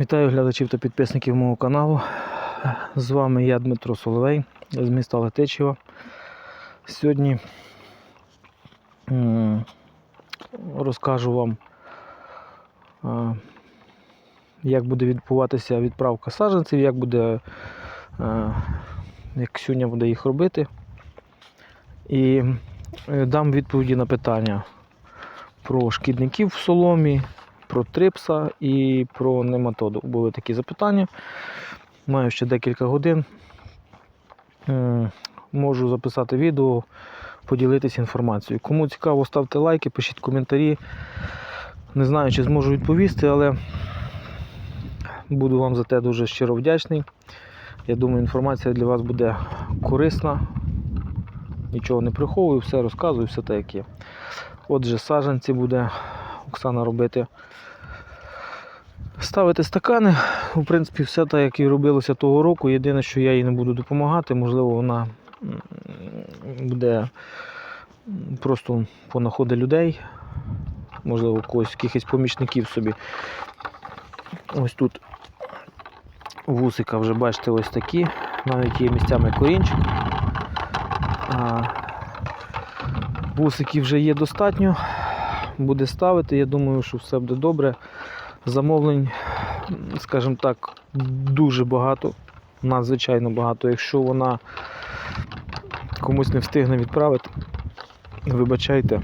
Вітаю глядачів та підписників мого каналу. З вами я Дмитро Соловей з міста Летичева. Сьогодні розкажу вам, як буде відбуватися відправка саджанців, як буде, як Сюня буде їх робити. І е, дам відповіді на питання про шкідників в соломі, про трипса і про нематоду. Були такі запитання. Маю ще декілька годин. Можу записати відео, поділитися інформацією. Кому цікаво, ставте лайки, пишіть коментарі. Не знаю, чи зможу відповісти, але буду вам за те дуже щиро вдячний. Я думаю, інформація для вас буде корисна. Нічого не приховую, все розказую, все так як є. Отже, саджанці буде Оксана робити. Ставити стакани, в принципі, все так, як і робилося того року. Єдине, що я їй не буду допомагати, можливо, вона буде просто понаходить людей, можливо, когось, якихось помічників собі. Ось тут вусика вже бачите ось такі, навіть є місцями корінчик. А, Вусиків вже є достатньо, буде ставити. Я думаю, що все буде добре. Замовлень, скажімо так, дуже багато, надзвичайно багато. Якщо вона комусь не встигне відправити, вибачайте,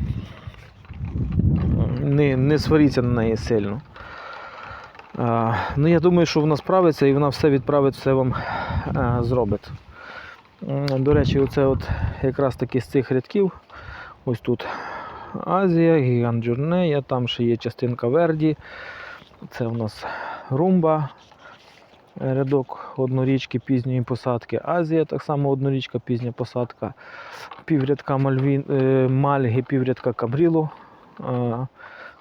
не, не сваріться на неї сильно. А, ну, я думаю, що вона справиться і вона все відправить, все вам а, зробить. До речі, оце от якраз таки з цих рядків. Ось тут Азія, Гігант Джурнея, там ще є частинка Верді. Це у нас румба, рядок однорічки пізньої посадки. Азія, так само однорічка пізня посадка. Піврядка мальвін, е, мальги, піврядка кабріло. Е,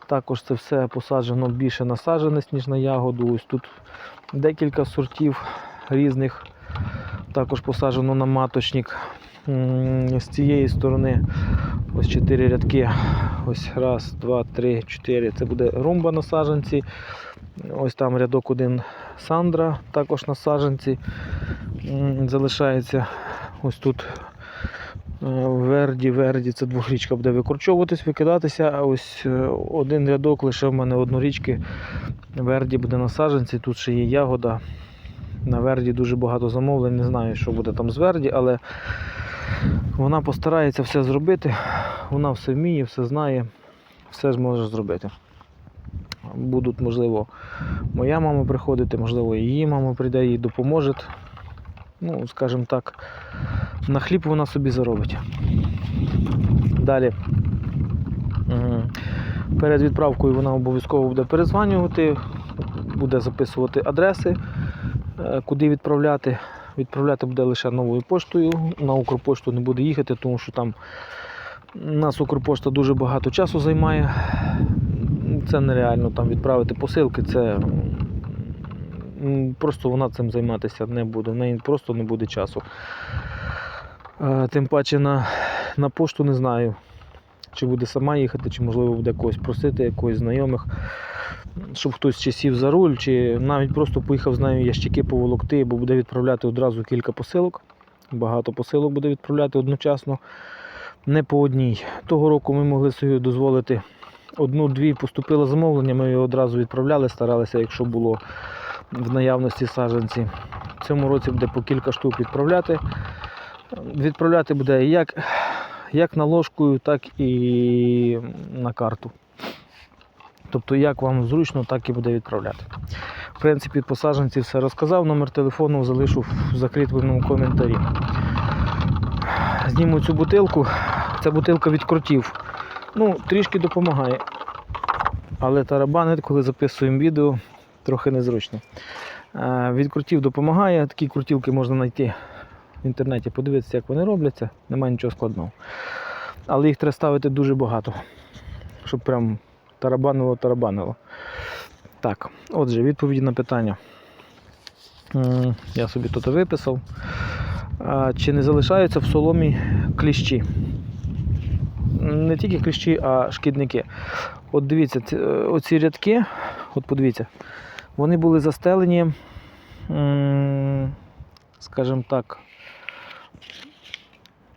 Також це все посаджено більше на саджанець, ніж на ягоду. Ось тут декілька сортів різних. Також посаджено на маточник. З цієї сторони ось чотири рядки. Ось раз, два, три, чотири. Це буде румба на саджанці. Ось там рядок один Сандра, також на саджанці. Залишається ось тут е, Верді, Верді, це двохрічка буде викорчовуватись, викидатися, а ось е, один рядок лише в мене однорічки. Верді буде на саджанці, тут ще є ягода. На Верді дуже багато замовлень, не знаю, що буде там з Верді, але вона постарається все зробити. Вона все вміє, все знає, все зможе зробити. Будуть, можливо, моя мама приходити, можливо, її мама прийде і допоможе. Ну, скажімо так, на хліб вона собі заробить. Далі. Перед відправкою вона обов'язково буде перезванювати, буде записувати адреси, е, куди відправляти. Відправляти буде лише новою поштою. На Укрпошту не буде їхати, тому що там у нас Укрпошта дуже багато часу займає. Це нереально там відправити посилки, це просто вона цим займатися не буде. В неї просто не буде часу. Е, Тим паче на, на пошту не знаю, чи буде сама їхати, чи можливо буде когось просити, якогось знайомих, щоб хтось чи сів за руль, чи навіть просто поїхав з нею ящики поволокти, бо буде відправляти одразу кілька посилок. Багато посилок буде відправляти одночасно, не по одній. Того року ми могли собі дозволити одну-дві поступило замовлення, ми його одразу відправляли, старалися, якщо було в наявності саджанці. В цьому році буде по кілька штук відправляти. Відправляти буде як, як на ложкою, так і на карту. Тобто, як вам зручно, так і буде відправляти. В принципі, по саджанці все розказав. Номер телефону залишу в закріпленому коментарі. Зніму цю бутилку. Це бутилка від кротів. Ну, трішки допомагає. Але тарабанить, коли записуємо відео, трохи незручно. Е, Від крутів допомагає. Такі крутілки можна знайти в інтернеті, подивитися, як вони робляться. Немає нічого складного. Але їх треба ставити дуже багато, щоб прям тарабанило-тарабанило. Так, отже, відповіді на питання. Я собі тут виписав. Чи не залишаються в соломі кліщі? Не тільки кліщі, а шкідники. От дивіться, е, оці рядки, от подивіться, Вони були застелені, скажімо так,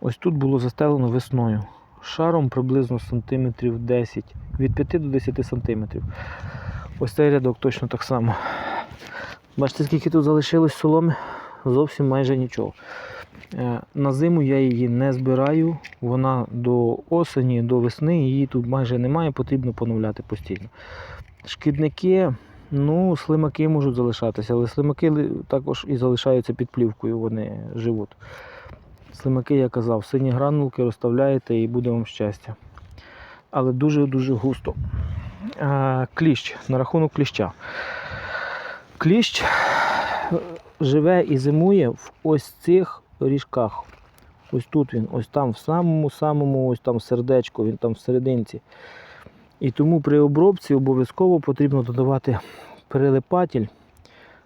ось тут було застелено весною. Шаром приблизно сантиметрів 10, від 5 до 10 сантиметрів. Ось цей рядок точно так само. Бачите, скільки тут залишилось соломи? Зовсім майже нічого. Е, На зиму я її не збираю. Вона до осені, до весни її тут майже немає, потрібно поновляти постійно. Шкідники, ну, слимаки можуть залишатися, але слимаки також і залишаються під плівкою, вони живуть. Слимаки, я казав, сині гранулки розставляєте і буде вам щастя. Але дуже-дуже густо. Кліщ, на рахунок кліща. Кліщ е, живе і зимує в ось цих ріжках. Ось тут він, ось там, в самому-самому, ось там сердечко, він там всерединці. І тому при обробці обов'язково потрібно додавати перелипатель,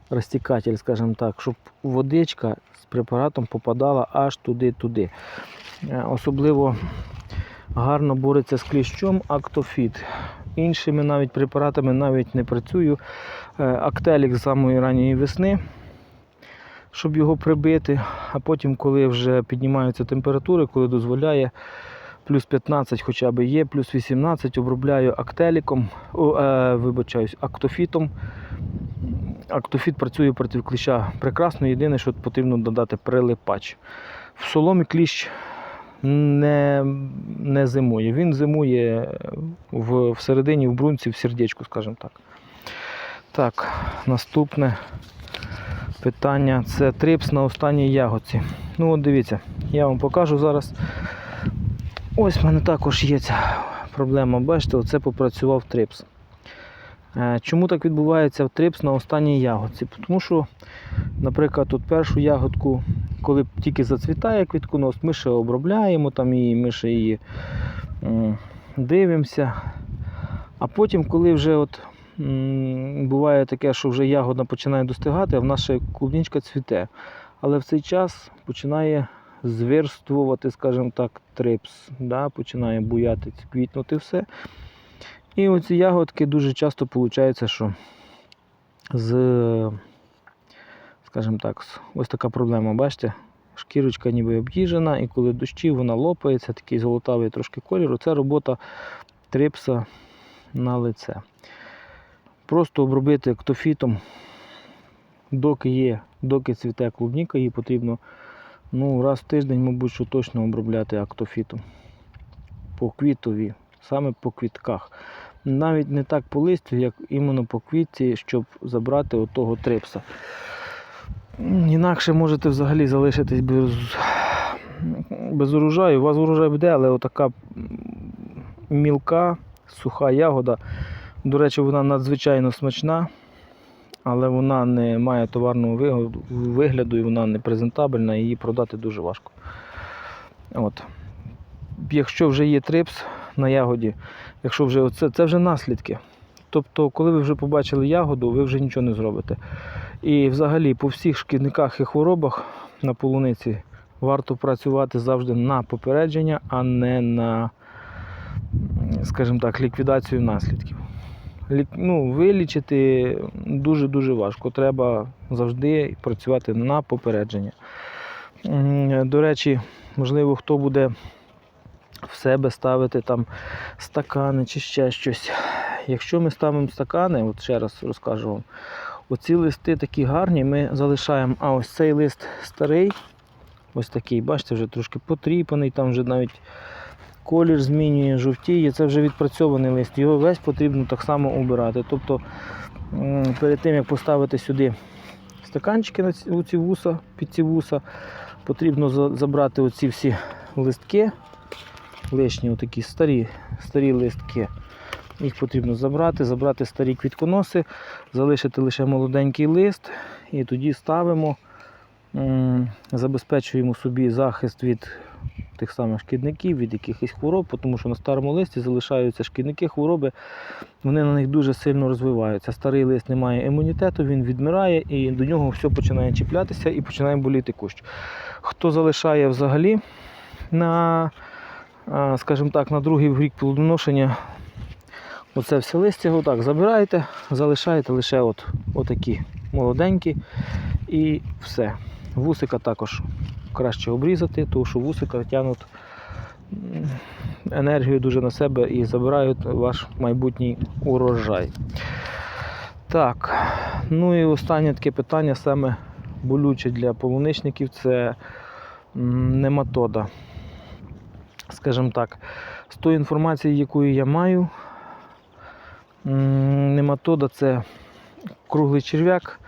розтікатель, скажімо так, щоб водичка з препаратом попадала аж туди-туди. Е, Особливо гарно бореться з кліщом актофіт. Іншими навіть препаратами навіть не працюю. Е, Актелік з самої ранньої весни, щоб його прибити. А потім, коли вже піднімаються температури, коли дозволяє плюс 15 хоча б є, плюс 18 обробляю актеліком, о, е, вибачаюсь, актофітом. Актофіт працює проти кліща прекрасно. Єдине, що потрібно додати прилипач. В соломі кліщ не, не зимує. Він зимує в, всередині, в брунці, в сердечку, скажімо так. Так, наступне питання це трипс на останній ягодці. Ну от дивіться, я вам покажу зараз. Ось в мене також є ця проблема. Бачите, оце попрацював трипс. Е, Чому так відбувається в трипс на останній ягодці? Тому що, наприклад, тут першу ягодку, коли тільки зацвітає квітконос, ми ще обробляємо там її, ми ще її дивимося. А потім, коли вже от, буває таке, що вже ягода починає достигати, а в нас ще клубничка цвіте. Але в цей час починає звірствувати, скажімо так, трипс, да? починає буяти, квітнути все. І оці ягодки дуже часто виходить, що з, скажімо так, ось така проблема, бачите? Шкірочка ніби об'їжджена, і коли дощі, вона лопається, такий золотавий трошки кольор. Це робота трипса на лице. Просто обробити ектофітом, доки є, доки цвіте клубніка, її потрібно ну, раз в тиждень, мабуть, що точно обробляти актофітом. По квітові, саме по квітках. Навіть не так по листю, як іменно по квітці, щоб забрати отого трипса. Інакше можете взагалі залишитись без, без урожаю. У вас урожай буде, але отака мілка, суха ягода. До речі, вона надзвичайно смачна, але вона не має товарного вигляду- і вона не презентабельна, її продати дуже важко. От. Якщо вже є трипс на ягоді, якщо вже оце, це вже наслідки. Тобто, коли ви вже побачили ягоду, ви вже нічого не зробите. І взагалі по всіх шкідниках і хворобах на полуниці варто працювати завжди на попередження, а не на, скажімо так, ліквідацію наслідків. Ну, вилічити дуже-дуже важко. Треба завжди працювати на попередження. До речі, можливо, хто буде в себе ставити там стакани чи ще щось. Якщо ми ставимо стакани, от ще раз розкажу вам, оці листи такі гарні, ми залишаємо, а ось цей лист старий, ось такий, бачите, вже трошки потріпаний, там вже навіть колір змінює, жовтіє, це вже відпрацьований лист. Його весь потрібно так само убирати. Тобто перед тим, як поставити сюди стаканчики на ці, вуса, під ці вуса, потрібно забрати оці всі листки, лишні отакі старі, старі листки. Їх потрібно забрати, забрати старі квітконоси, залишити лише молоденький лист і тоді ставимо, забезпечуємо собі захист від тих самих шкідників, від якихось хвороб, тому що на старому листі залишаються шкідники, хвороби, вони на них дуже сильно розвиваються. Старий лист не має імунітету, він відмирає і до нього все починає чіплятися і починає боліти кущ. Хто залишає взагалі на, скажімо так, на другий рік плодоношення Оце все листя отак забираєте, залишаєте лише от, отакі молоденькі і все. Вусика також краще обрізати, тому що вусика тягнуть енергію дуже на себе і забирають ваш майбутній урожай. Так, ну і останнє таке питання, саме болюче для полуничників це нематода. Скажімо так, з тої інформації, якою я маю, нематода це круглий черв'як,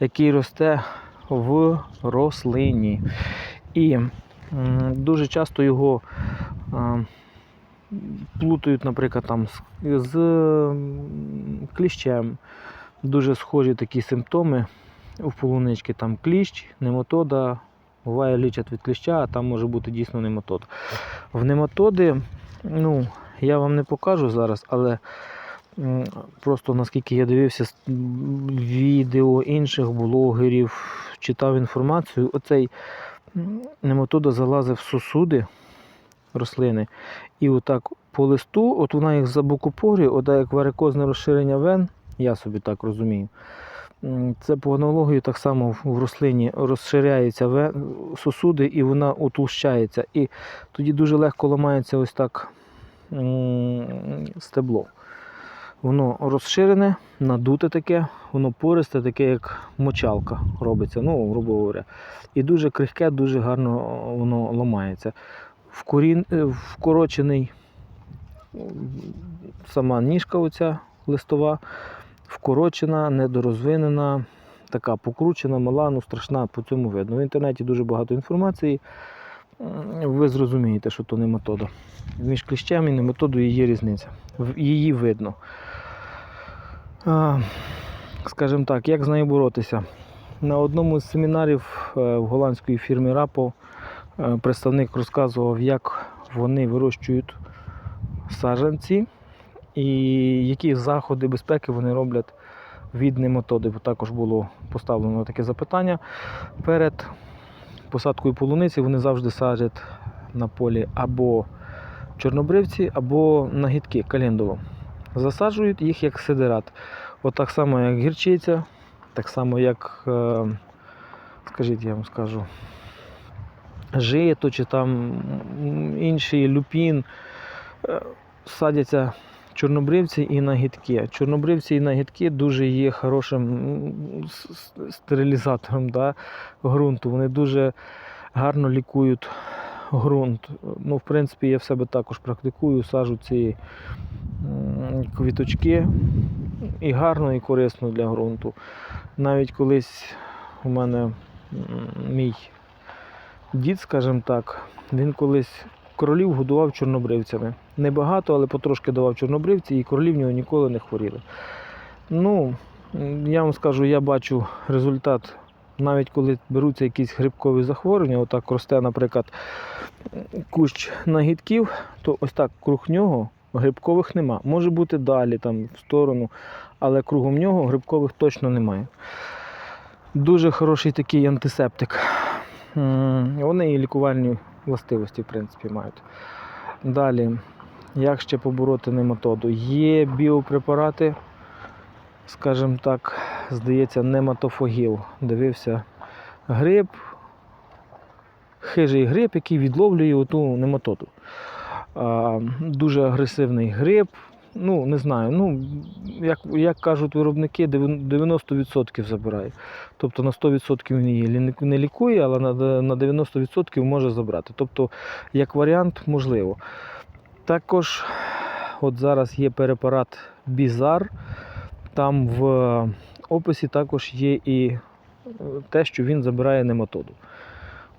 який росте в рослині. І дуже часто його плутають, наприклад, там з, кліщем. Дуже схожі такі симптоми у полунички. Там кліщ, нематода. Буває лічать від кліща, а там може бути дійсно нематод. В нематоди, ну, я вам не покажу зараз, але просто наскільки я дивився відео інших блогерів, читав інформацію, оцей нематода залазить в сосуди рослини. І отак по листу, от вона їх забукупорює, отак як варикозне розширення вен, я собі так розумію. Це по аналогії так само в- в рослині розширяються сосуди і вона утолщається. І тоді дуже легко ламається ось так стебло. Воно розширене, надуте таке, воно пористе, таке, як мочалка робиться, ну, грубо говоря. І дуже крихке, дуже гарно воно ламається. Вкорін, е, вкорочений сама ніжка оця листова, вкорочена, недорозвинена, така покручена, мала, ну страшна по цьому видно. В інтернеті дуже багато інформації. Ви зрозумієте, що то не метода. Між кліщем і неметодою є різниця. Її видно. Скажімо так, як з нею боротися? На одному з семінарів е, в голландської фірмі Рапо е, представник розказував, як вони вирощують саджанці і які заходи безпеки вони роблять від нематоди. Також було поставлено таке запитання. Перед посадкою полуниці вони завжди саджать на полі або чорнобривці, або нагідки календулу. Засаджують їх як сидерат. От так само, як гірчиця, так само, як, е, скажіть, я вам скажу, жито чи там інший люпін. Е, Садяться чорнобривці і нагідки. Чорнобривці і нагідки дуже є хорошим стерилізатором да, ґрунту. Вони дуже гарно лікують ґрунт. Ну, в принципі, я в себе також практикую, саджу ці квіточки і гарно, і корисно для ґрунту. Навіть колись у мене мій дід, скажімо так, він колись королів годував чорнобривцями. Небагато, але потрошки давав чорнобривці, і королі в нього ніколи не хворіли. Ну, я вам скажу, я бачу результат, навіть коли беруться якісь грибкові захворювання, отак росте, наприклад, кущ нагідків, то ось так круг нього грибкових нема. Може бути далі, там, в сторону, але кругом нього грибкових точно немає. Дуже хороший такий антисептик. Вони і лікувальні властивості, в принципі, мають. Далі, як ще побороти нематоду? Є біопрепарати, скажімо так, здається, нематофогіл. Дивився гриб, хижий гриб, який відловлює оту нематоду. Дуже агресивний гриб. Ну, не знаю. Ну, як, як кажуть виробники, 90% забирає. Тобто на 100% він її не лікує, але на 90% може забрати. Тобто, як варіант, можливо. Також от зараз є препарат Бізар. Там в описі також є і е, те, що він забирає нематоду.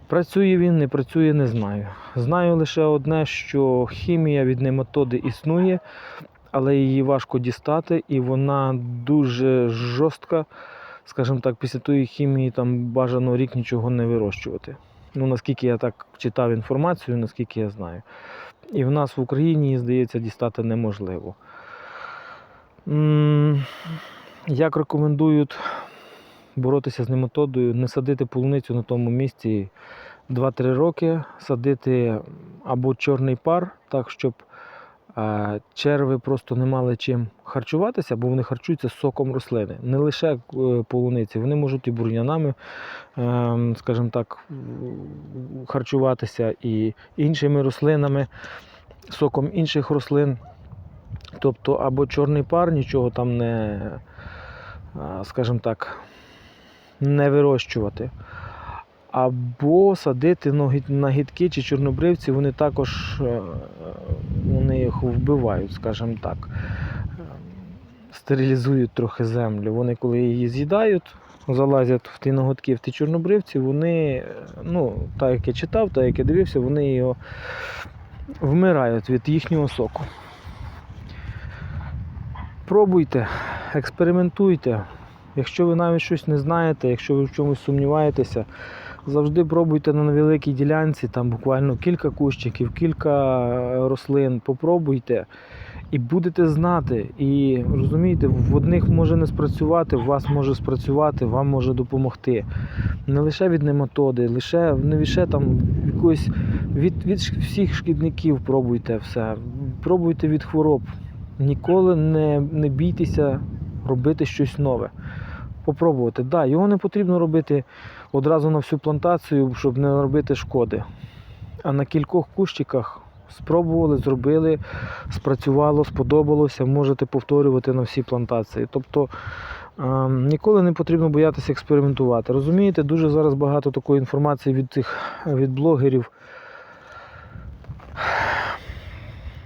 Працює він, не працює, не знаю. Знаю лише одне, що хімія від нематоди існує, але її важко дістати, і вона дуже жорстка. Скажімо так, після тої хімії там бажано рік нічого не вирощувати. Ну, наскільки я так читав інформацію, наскільки я знаю. І в нас в Україні, її, здається, дістати неможливо. Як рекомендують боротися з нематодою, не садити полуницю на тому місці 2-3 роки, садити або чорний пар, так, щоб черви просто не мали чим харчуватися, бо вони харчуються соком рослини. Не лише е, полуниці, вони можуть і бур'янами, ем, скажімо так, харчуватися і іншими рослинами, соком інших рослин. Тобто або чорний пар, нічого там не, а, скажімо так, не вирощувати. Або садити на гід- гідки чи чорнобривці, вони також е, вони їх вбивають, скажімо так. Е, Стерилізують трохи землю. Вони, коли її з'їдають, залазять в ті ноготки, в ті чорнобривці, вони, е, ну, так як я читав, так як я дивився, вони його вмирають від їхнього соку. Пробуйте, експериментуйте. Якщо ви навіть щось не знаєте, якщо ви в чомусь сумніваєтеся, завжди пробуйте на невеликій ділянці, там буквально кілька кущиків, кілька е, рослин, попробуйте і будете знати. І розумієте, в одних може не спрацювати, в вас може спрацювати, вам може допомогти. Не лише від нематоди, лише не лише там якось від, від всіх шкідників пробуйте все. Пробуйте від хвороб. Ніколи не, не бійтеся робити щось нове. Попробувати. Да, його не потрібно робити одразу на всю плантацію, щоб не робити шкоди. А на кількох кущиках спробували, зробили, спрацювало, сподобалося, можете повторювати на всі плантації. Тобто е, ніколи не потрібно боятися експериментувати. Розумієте, дуже зараз багато такої інформації від цих від блогерів.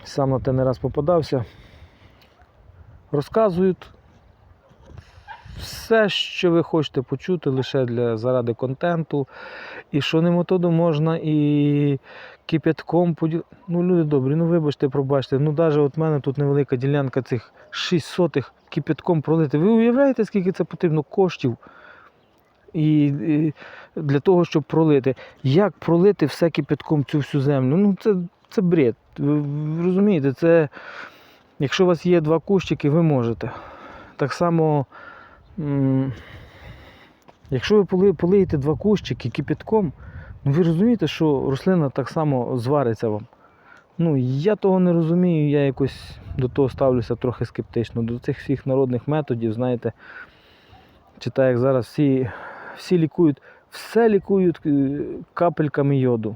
Сам на те не раз попадався. Розказують все, що ви хочете почути, лише для заради контенту. І що немотоду можна і кипятком поділ... Ну, люди добрі, ну вибачте, пробачте. Ну, навіть от мене тут невелика ділянка цих 6 сотих кипятком пролити. Ви уявляєте, скільки це потрібно коштів? І, для того, щоб пролити. Як пролити все кипятком цю всю землю? Ну, це, це бред. Ви, розумієте, це. Якщо у вас є два кущики, ви можете. Так само, якщо ви полиєте два кущики кипятком, ну ви розумієте, що рослина так само звариться вам. Ну, я того не розумію, я якось до того ставлюся трохи скептично. До цих всіх народних методів, знаєте, читаю, як зараз всі, всі лікують, все лікують е, капельками йоду.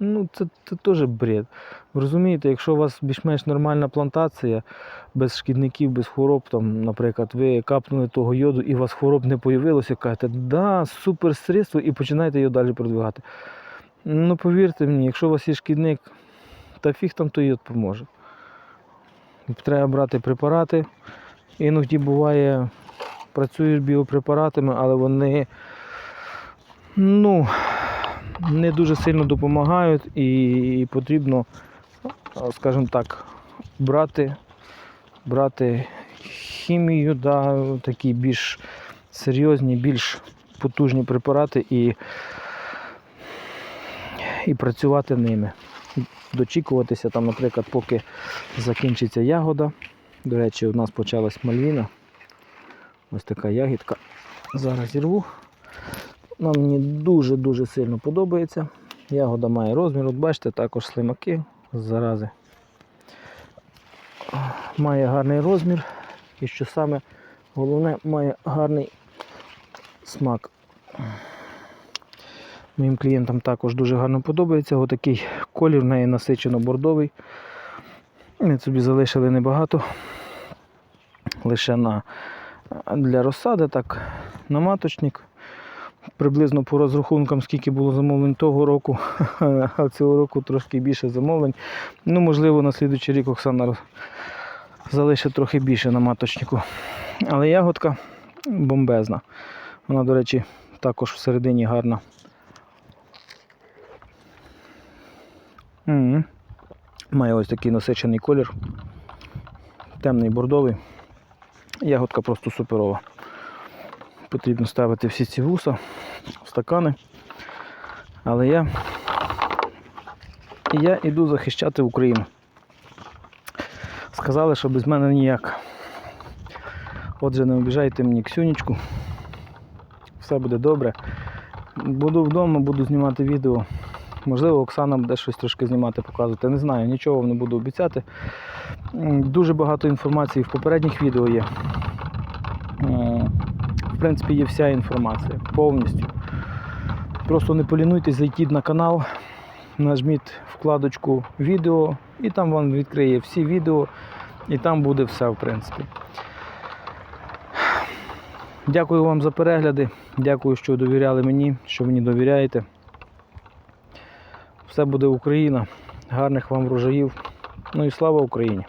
Ну, це, це теж бред. Ви розумієте, якщо у вас більш-менш нормальна плантація, без шкідників, без хвороб, там, наприклад, ви капнули того йоду і у вас хвороб не появилося, кажете, да, супер средство, і починаєте його далі продвигати. Ну, повірте мені, якщо у вас є шкідник, та фіг там той йод поможе. Треба брати препарати. Іноді буває, працюєш біопрепаратами, але вони ну, не дуже сильно допомагають і потрібно, скажімо так, брати, брати хімію, да, такі більш серйозні, більш потужні препарати і, і працювати ними. Дочікуватися там, наприклад, поки закінчиться ягода. До речі, у нас почалась мальвіна. Ось така ягідка. Зараз зірву. Вона мені дуже-дуже сильно подобається. Ягода має розмір, от бачите, також слимаки з зарази. Має гарний розмір і що саме головне, має гарний смак. Моїм клієнтам також дуже гарно подобається. Отакий колір в неї насичено бордовий. Ми собі залишили небагато. Лише на, для розсади, так, на маточник. Приблизно по розрахункам, скільки було замовлень того року, а цього року трошки більше замовлень. Ну, можливо, на слідуючий рік Оксана залишить трохи більше на маточнику. Але ягодка бомбезна. Вона, до речі, також всередині гарна. М. Має ось такий насичений колір. Темний бордовий. Ягодка просто суперова. Потрібно ставити всі ці вуса в стакани. Але я, я йду захищати Україну. Сказали, що без мене ніяк. Отже, не обіжайте мені Ксюнічку. Все буде добре. Буду вдома, буду знімати відео. Можливо, Оксана буде щось трошки знімати, показувати. Не знаю, нічого вам не буду обіцяти. Дуже багато інформації в попередніх відео є. В принципі, є вся інформація повністю. Просто не полінуйтесь, зайдіть на канал, нажміть вкладочку відео, і там вам відкриє всі відео, і там буде все, в принципі. Дякую вам за перегляди. Дякую, що довіряли мені, що мені довіряєте. Все буде Україна. Гарних вам врожаїв. Ну і слава Україні!